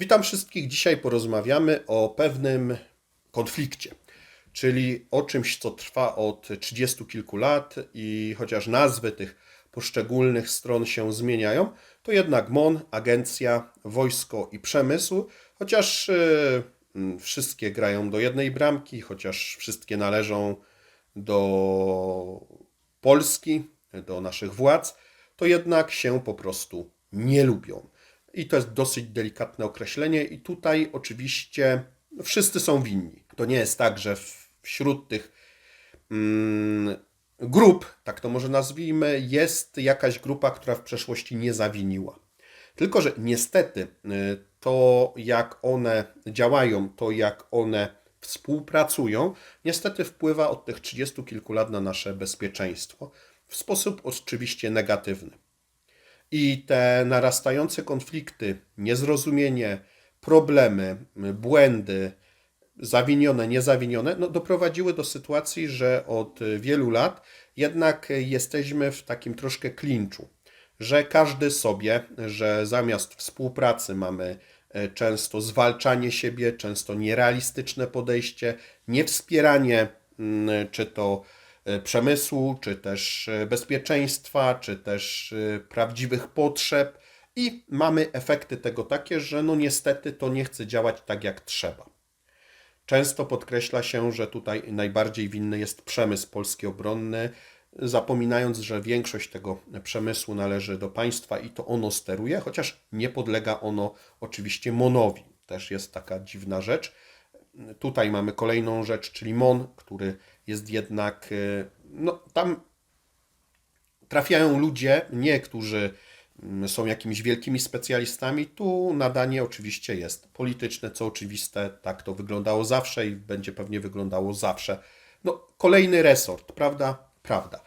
Witam wszystkich. Dzisiaj porozmawiamy o pewnym konflikcie, czyli o czymś, co trwa od trzydziestu kilku lat i chociaż nazwy tych poszczególnych stron się zmieniają, to jednak MON, agencja, wojsko i przemysł, chociaż yy, wszystkie grają do jednej bramki, chociaż wszystkie należą do Polski, do naszych władz, to jednak się po prostu nie lubią. I to jest dosyć delikatne określenie, i tutaj oczywiście wszyscy są winni. To nie jest tak, że wśród tych mm, grup, tak to może nazwijmy, jest jakaś grupa, która w przeszłości nie zawiniła. Tylko, że niestety y, to, jak one działają, to jak one współpracują, niestety wpływa od tych trzydziestu kilku lat na nasze bezpieczeństwo w sposób oczywiście negatywny. I te narastające konflikty, niezrozumienie, problemy, błędy, zawinione, niezawinione, no, doprowadziły do sytuacji, że od wielu lat jednak jesteśmy w takim troszkę klinczu, że każdy sobie, że zamiast współpracy mamy e, często zwalczanie siebie, często nierealistyczne podejście, niewspieranie mm, czy to przemysłu, czy też e, bezpieczeństwa, czy też e, prawdziwych potrzeb i mamy efekty tego takie, że no niestety to nie chce działać tak jak trzeba. Często podkreśla się, że tutaj najbardziej winny jest przemysł polski obronny, zapominając, że większość tego przemysłu należy do państwa i to ono steruje, chociaż nie podlega ono oczywiście MONowi. Też jest taka dziwna rzecz. Tutaj mamy kolejną rzecz, czyli MON, który jest jednak, y, no tam trafiają ludzie, nie którzy mm, są jakimiś wielkimi specjalistami. Tu nadanie oczywiście jest polityczne, co oczywiste, tak to wyglądało zawsze i będzie pewnie wyglądało zawsze. No, kolejny resort, prawda? Prawda.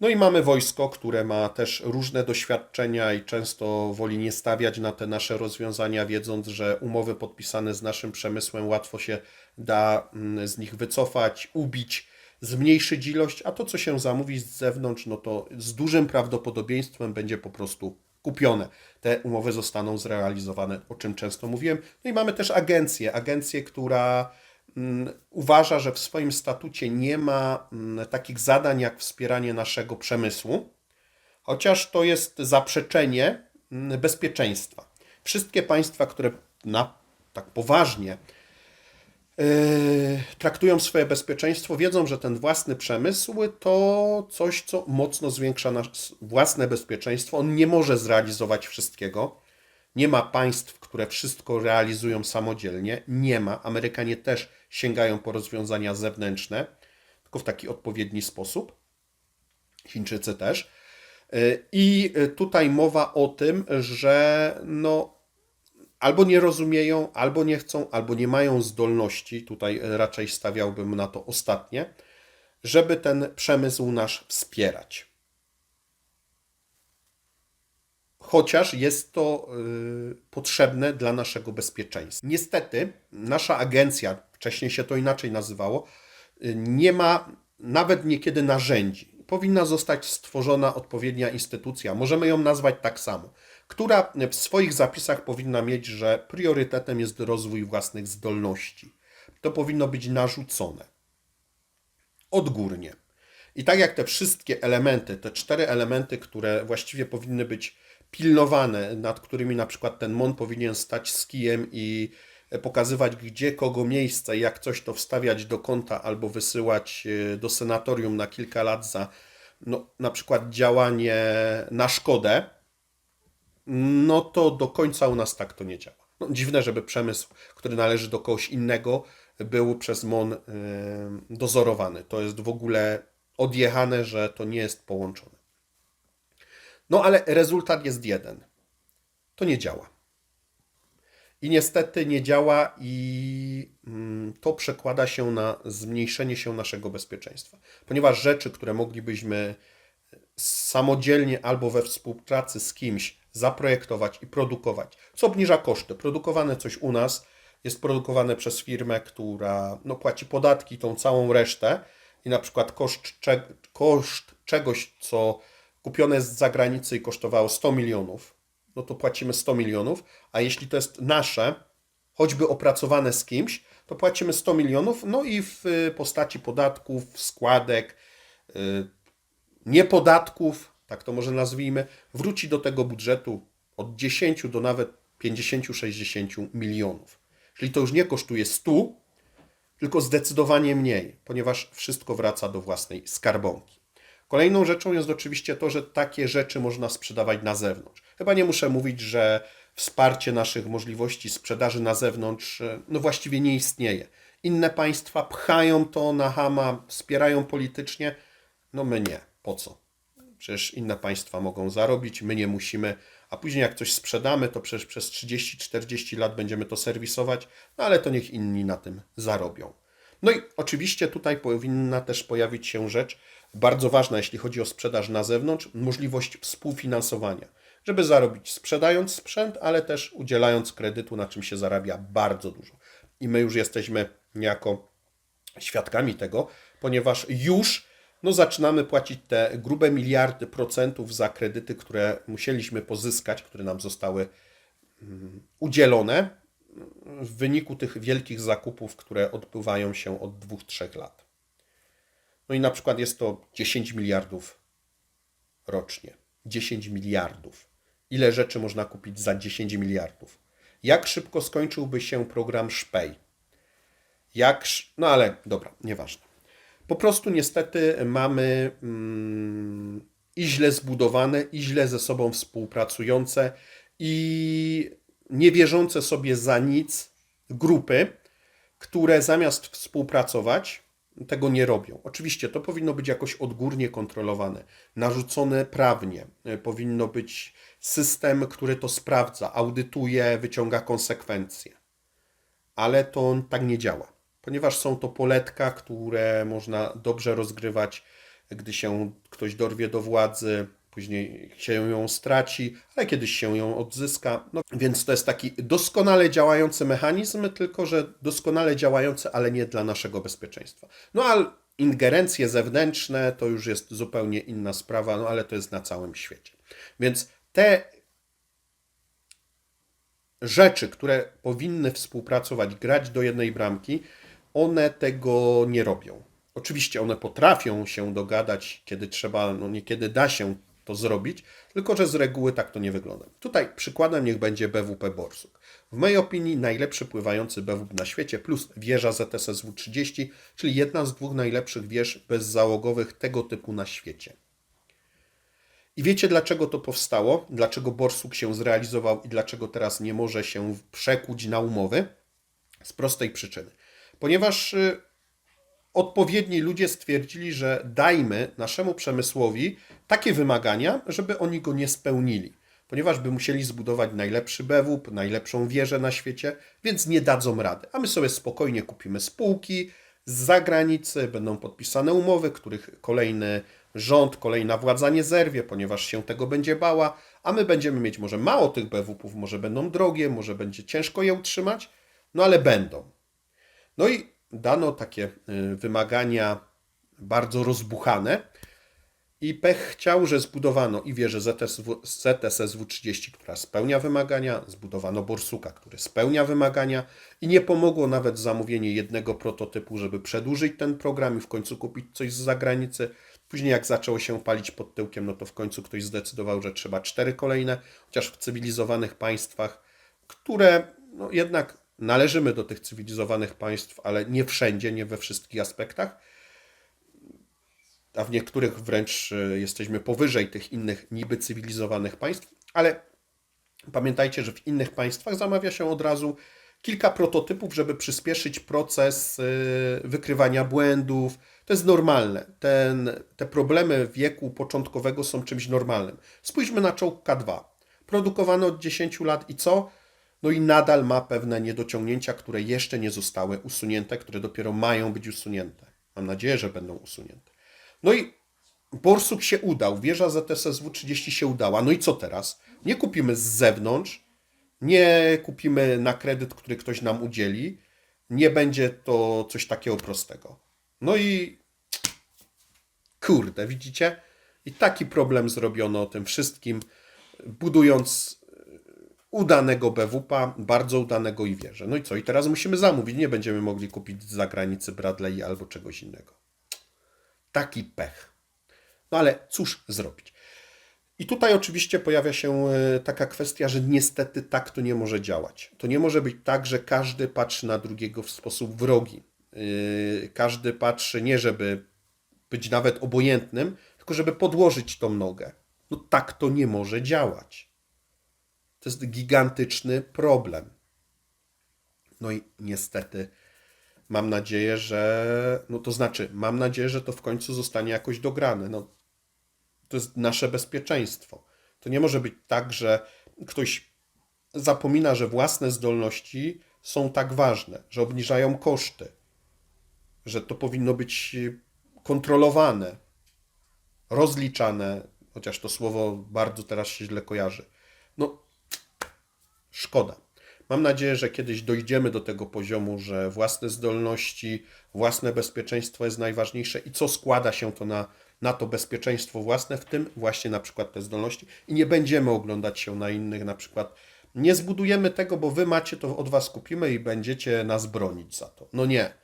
No i mamy wojsko, które ma też różne doświadczenia i często woli nie stawiać na te nasze rozwiązania, wiedząc, że umowy podpisane z naszym przemysłem łatwo się da mm, z nich wycofać, ubić, zmniejszyć ilość, a to, co się zamówi z zewnątrz, no to z dużym prawdopodobieństwem będzie po prostu kupione. Te umowy zostaną zrealizowane, o czym często mówiłem. No i mamy też agencję, agencję, która mm, uważa, że w swoim statucie nie ma mm, takich zadań jak wspieranie naszego przemysłu, chociaż to jest zaprzeczenie mm, bezpieczeństwa. Wszystkie państwa, które na, tak poważnie traktują swoje bezpieczeństwo, wiedzą, że ten własny przemysł to coś, co mocno zwiększa nasze własne bezpieczeństwo. On nie może zrealizować wszystkiego. Nie ma państw, które wszystko realizują samodzielnie. Nie ma. Amerykanie też sięgają po rozwiązania zewnętrzne, tylko w taki odpowiedni sposób. Chińczycy też. Yy, I tutaj mowa o tym, że no, albo nie rozumieją, albo nie chcą, albo nie mają zdolności, tutaj raczej stawiałbym na to ostatnie, żeby ten przemysł nasz wspierać. Chociaż jest to y, potrzebne dla naszego bezpieczeństwa. Niestety, nasza agencja, wcześniej się to inaczej nazywało, y, nie ma nawet niekiedy narzędzi. Powinna zostać stworzona odpowiednia instytucja, możemy ją nazwać tak samo, która w swoich zapisach powinna mieć, że priorytetem jest rozwój własnych zdolności. To powinno być narzucone odgórnie. I tak jak te wszystkie elementy, te cztery elementy, które właściwie powinny być pilnowane, nad którymi na przykład ten MON powinien stać z kijem i pokazywać, gdzie kogo miejsce, jak coś to wstawiać do konta albo wysyłać e, do senatorium na kilka lat za no, na przykład działanie na szkodę, no to do końca u nas tak to nie działa. No, dziwne, żeby przemysł, który należy do kogoś innego, był przez MON y, dozorowany. To jest w ogóle odjechane, że to nie jest połączone. No ale rezultat jest jeden. To nie działa. I niestety nie działa, i mm, to przekłada się na zmniejszenie się naszego bezpieczeństwa. Ponieważ rzeczy, które moglibyśmy samodzielnie albo we współpracy z kimś zaprojektować i produkować, co obniża koszty. Produkowane coś u nas jest produkowane przez firmę, która no, płaci podatki, tą całą resztę i na przykład koszt, koszt czegoś, co kupione jest z zagranicy i kosztowało 100 milionów, no to płacimy 100 milionów, a jeśli to jest nasze, choćby opracowane z kimś, to płacimy 100 milionów, no i w y, postaci podatków, składek, y, niepodatków, tak to może nazwijmy, wróci do tego budżetu od 10 do nawet 50-60 milionów. Czyli to już nie kosztuje 100, tylko zdecydowanie mniej, ponieważ wszystko wraca do własnej skarbonki. Kolejną rzeczą jest oczywiście to, że takie rzeczy można sprzedawać na zewnątrz. Chyba nie muszę mówić, że wsparcie naszych możliwości sprzedaży na zewnątrz e, no właściwie nie istnieje. Inne państwa pchają to na hama, wspierają politycznie, no my nie. Po co? Przecież inne państwa mogą zarobić, my nie musimy, a później jak coś sprzedamy, to przecież przez 30-40 lat będziemy to serwisować, no ale to niech inni na tym zarobią. No i oczywiście tutaj powinna też pojawić się rzecz bardzo ważna, jeśli chodzi o sprzedaż na zewnątrz, możliwość współfinansowania, żeby zarobić sprzedając sprzęt, ale też udzielając kredytu, na czym się zarabia bardzo dużo. I my już jesteśmy niejako świadkami tego, ponieważ już no, zaczynamy płacić te grube miliardy procentów za kredyty, które musieliśmy pozyskać, które nam zostały mm, udzielone w wyniku tych wielkich zakupów, które odbywają się od 2-3 lat. No i na przykład jest to 10 miliardów rocznie. 10 miliardów. Ile rzeczy można kupić za 10 miliardów? Jak szybko skończyłby się program Szpej? Jak. No ale dobra, nieważne. Po prostu niestety mamy mm, i źle zbudowane, i źle ze sobą współpracujące, i nie wierzące sobie za nic grupy, które zamiast współpracować, tego nie robią. Oczywiście to powinno być jakoś odgórnie kontrolowane, narzucone prawnie. E, Powinno być system, który to sprawdza, audytuje, wyciąga konsekwencje. Ale to tak nie działa, ponieważ są to poletka, które można dobrze rozgrywać, gdy się ktoś dorwie do władzy, później się ją straci, ale kiedyś się ją odzyska. No, więc to jest taki doskonale działający mechanizm, tylko że doskonale działający, ale nie dla naszego bezpieczeństwa. No ale ingerencje zewnętrzne to już jest zupełnie inna sprawa, no ale to jest na całym świecie. Więc te rzeczy, które powinny współpracować, grać do jednej bramki, one tego nie robią. Oczywiście one potrafią się dogadać, kiedy trzeba, no niekiedy da się to zrobić, tylko że z reguły tak to nie wygląda. Tutaj przykładem niech będzie BWP Borsuk. W mojej opinii najlepszy pływający BWP na świecie, plus wieża ZSSW-30, czyli jedna z dwóch najlepszych wież bezzałogowych tego typu na świecie. I wiecie dlaczego to powstało? Dlaczego Borsuk się zrealizował i dlaczego teraz nie może się przekuć na umowy? Z prostej przyczyny. Ponieważ y, odpowiedni ludzie stwierdzili, że dajmy naszemu przemysłowi takie wymagania, żeby oni go nie spełnili. Ponieważ by musieli zbudować najlepszy BWP, najlepszą wieżę na świecie, więc nie dadzą rady. A my sobie spokojnie kupimy spółki z zagranicy, będą podpisane umowy, których kolejny rząd, kolejna władza nie zerwie, ponieważ się tego będzie bała, a my będziemy mieć może mało tych BWP-ów, może będą drogie, może będzie ciężko je utrzymać, no ale będą. No i dano takie y, wymagania bardzo rozbuchane i pech chciał, że zbudowano i wieżę ZSW, ZSSW-30, która spełnia wymagania, zbudowano Borsuka, który spełnia wymagania i nie pomogło nawet zamówienie jednego prototypu, żeby przedłużyć ten program i w końcu kupić coś z zagranicy. Później jak zaczęło się palić pod tyłkiem, no to w końcu ktoś zdecydował, że trzeba cztery kolejne, chociaż w cywilizowanych państwach, które no jednak należymy do tych cywilizowanych państw, ale nie wszędzie, nie we wszystkich aspektach, a w niektórych wręcz y, jesteśmy powyżej tych innych niby cywilizowanych państw, ale pamiętajcie, że w innych państwach zamawia się od razu kilka prototypów, żeby przyspieszyć proces y, wykrywania błędów. To jest normalne. Ten, te problemy wieku początkowego są czymś normalnym. Spójrzmy na czołg K2. Produkowany od 10 lat i co? No i nadal ma pewne niedociągnięcia, które jeszcze nie zostały usunięte, które dopiero mają być usunięte. Mam nadzieję, że będą usunięte. No i Borsuk się udał, wieża ZSSW-30 się udała. No i co teraz? Nie kupimy z zewnątrz, nie kupimy na kredyt, który ktoś nam udzieli. Nie będzie to coś takiego prostego. No i kurde, widzicie? I taki problem zrobiono o tym wszystkim, budując udanego BWP, bardzo udanego i wierzę. No i co? I teraz musimy zamówić. Nie będziemy mogli kupić z zagranicy Bradley albo czegoś innego. Taki pech. No ale cóż zrobić? I tutaj oczywiście pojawia się e, taka kwestia, że niestety tak to nie może działać. To nie może być tak, że każdy patrzy na drugiego w sposób wrogi. Yy, Każdy patrzy nie, żeby być nawet obojętnym, tylko żeby podłożyć tą nogę. No tak to nie może działać. To jest gigantyczny problem. No i niestety mam nadzieję, że. No to znaczy, mam nadzieję, że to w końcu zostanie jakoś dograne. No, to jest nasze bezpieczeństwo. To nie może być tak, że ktoś zapomina, że własne zdolności są tak ważne, że obniżają koszty, że to powinno być kontrolowane, rozliczane, chociaż to słowo bardzo teraz się źle kojarzy. Szkoda. Mam nadzieję, że kiedyś dojdziemy do tego poziomu, że własne zdolności, własne bezpieczeństwo jest najważniejsze i co składa się to na, na to bezpieczeństwo własne, w tym właśnie na przykład te zdolności i nie będziemy oglądać się na innych, na przykład nie zbudujemy tego, bo wy macie, to od was kupimy i będziecie nas bronić za to. No nie.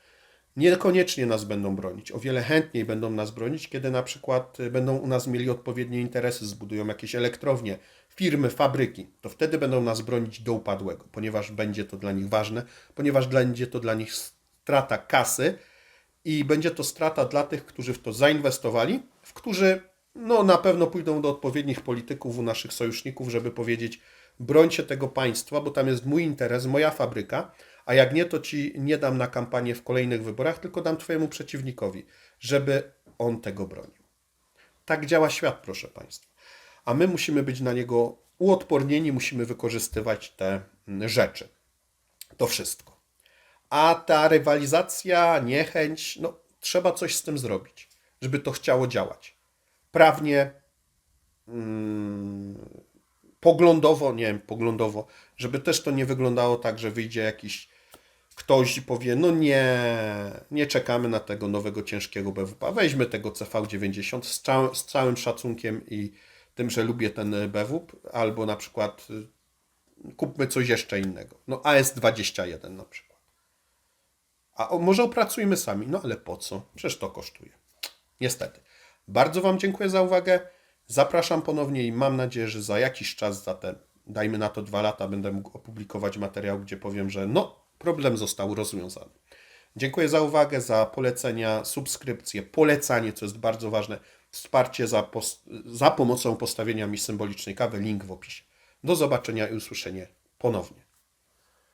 Niekoniecznie nas będą bronić. O wiele chętniej będą nas bronić, kiedy na przykład y, będą u nas mieli odpowiednie interesy, zbudują jakieś elektrownie, firmy, fabryki. To wtedy będą nas bronić do upadłego, ponieważ będzie to dla nich ważne, ponieważ będzie to dla nich strata kasy i będzie to strata dla tych, którzy w to zainwestowali, w którzy no, na pewno pójdą do odpowiednich polityków, u naszych sojuszników, żeby powiedzieć: brońcie tego państwa, bo tam jest mój interes, moja fabryka, a jak nie, to ci nie dam na kampanię w kolejnych wyborach, tylko dam twojemu przeciwnikowi, żeby on tego bronił. Tak działa świat, proszę Państwa. A my musimy być na niego uodpornieni, musimy wykorzystywać te mm, rzeczy. To wszystko. A ta rywalizacja, niechęć, no trzeba coś z tym zrobić, żeby to chciało działać. Prawnie, mm, poglądowo, nie wiem, poglądowo, żeby też to nie wyglądało tak, że wyjdzie jakiś ktoś powie, no nie, nie czekamy na tego nowego ciężkiego BWP, weźmy tego CV90 z, całym- z całym szacunkiem i tym, że lubię ten BWP, albo na przykład y, kupmy coś jeszcze innego, no AS21 na przykład. A może opracujmy sami, no ale po co? Przecież to kosztuje. Niestety. Bardzo Wam dziękuję za uwagę. Zapraszam ponownie i mam nadzieję, że za jakiś czas, za te, dajmy na to dwa lata, będę mógł opublikować materiał, gdzie powiem, że no, problem został rozwiązany. Dziękuję za uwagę, za polecenia, subskrypcje, polecanie, co jest bardzo ważne, wsparcie za, za pomocą postawienia mi symbolicznej kawy, link w opisie. Do zobaczenia i usłyszenia ponownie.